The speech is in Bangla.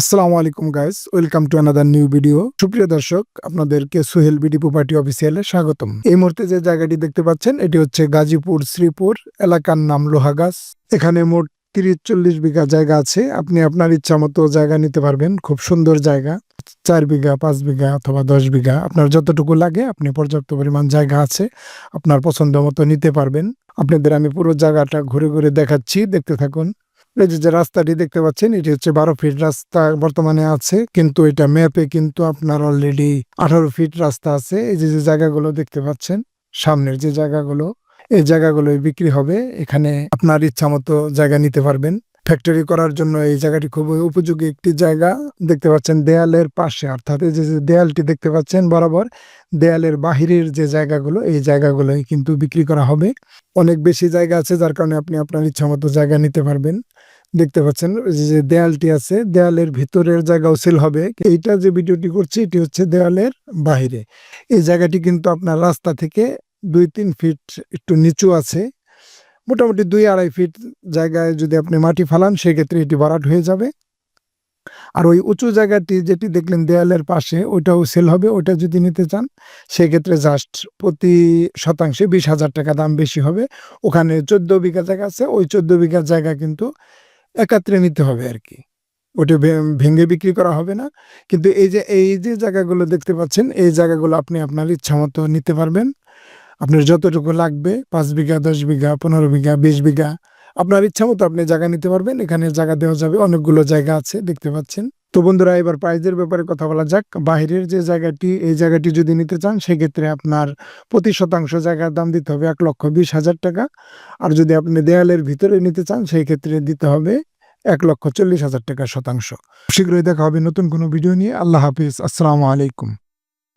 আসসালামু আলাইকুম guys welcome to another new video সুপ্রিয় দর্শক, আপনাদেরকে সোহেল বিডি প্রপার্টি অফিসিয়ালে স্বাগতম। এই মুহূর্তে যে জায়গাটি দেখতে পাচ্ছেন, এটি হচ্ছে গাজীপুর শ্রীপুর এলাকার নাম লোহাগাছ এখানে মোট তিরিশ চল্লিশ বিঘা জায়গা আছে। আপনি আপনার ইচ্ছা মতো জায়গা নিতে পারবেন। খুব সুন্দর জায়গা। চার বিঘা, পাঁচ বিঘা অথবা দশ বিঘা। আপনার যতটুকু লাগে, আপনি পর্যাপ্ত পরিমাণ জায়গা আছে, আপনার পছন্দ মতো নিতে পারবেন। আপনাদের আমি পুরো জায়গাটা ঘুরে ঘুরে দেখাচ্ছি। দেখতে থাকুন। এই যে রাস্তাটি দেখতে পাচ্ছেন, এটি হচ্ছে বারো ফিট রাস্তা বর্তমানে আছে। কিন্তু এটা ম্যাপে কিন্তু আপনার অলরেডি আঠারো ফিট রাস্তা আছে। এই যে যে জায়গাগুলো দেখতে পাচ্ছেন, সামনের যে জায়গাগুলো, এই জায়গাগুলো বিক্রি হবে। এখানে আপনার ইচ্ছা মতো জায়গা নিতে পারবেন। ফ্যাক্টরি করার জন্য এই জায়গাটি খুবই উপযোগী একটি জায়গা। দেখতে পাচ্ছেন দেয়ালের পাশে, অর্থাৎ যে দেয়ালটি দেখতে পাচ্ছেন বরাবর, দেয়ালের বাহিরের যে জায়গাগুলো, এই জায়গাগুলোই কিন্তু বিক্রি করা হবে। অনেক বেশি জায়গা আছে যার কারণে আপনি আপনার ইচ্ছা মতো জায়গা নিতে পারবেন। দেখতে পাচ্ছেন যে দেয়ালটি আছে, দেয়ালের ভিতরের জায়গাও সেল হবে। এইটা যে ভিডিওটি করছি, এটি হচ্ছে দেয়ালের বাহিরে। এই জায়গাটি কিন্তু আপনার রাস্তা থেকে দুই, তিন ফিট একটু নিচু আছে। মোটামুটি দুই আড়াই ফিট জায়গায় যদি আপনি মাটি ফালান, সেক্ষেত্রে এটি ভরাট হয়ে যাবে। আর ওই উঁচু জায়গাটি যেটি দেখলেন দেয়ালের পাশে, ওইটাও সেল হবে ওটা যদি নিতে চান, সেক্ষেত্রে জাস্ট প্রতি শতাংশে বিশ হাজার টাকা দাম বেশি হবে। ওখানে চোদ্দ বিঘা জায়গা আছে, ওই চোদ্দ বিঘা জায়গা কিন্তু একাত্রে নিতে হবে আর কি। ওটা ভেঙে বিক্রি করা হবে না। কিন্তু এই যে এই যে জায়গাগুলো দেখতে পাচ্ছেন, এই জায়গাগুলো আপনি আপনার ইচ্ছা মতো নিতে পারবেন। আপনার যতটুকু লাগবে, পাঁচ বিঘা, দশ বিঘা, পনেরো বিঘা, বিশ বিঘা, আপনার ইচ্ছা মতো আপনি জায়গা নিতে পারবেন। এখানে জায়গা দেওয়া যাবে, অনেকগুলো জায়গা আছে, দেখতে পাচ্ছেন। তো বন্ধুরা, এবার প্রাইজের ব্যাপারে কথা বলা যাক। বাইরের যে জায়গাটি, এই জায়গাটি যদি নিতে চান, সেক্ষেত্রে আপনার প্রতি শতাংশ জায়গার দাম দিতে হবে এক লক্ষ বিশ হাজার টাকা। আর যদি আপনি দেয়ালের ভিতরে নিতে চান সেই ক্ষেত্রে দিতে হবে এক লক্ষ চল্লিশ হাজার টাকা শতাংশ। শীঘ্রই দেখা হবে নতুন কোনো ভিডিও নিয়ে। আল্লাহ হাফিজ। আসসালামু আলাইকুম।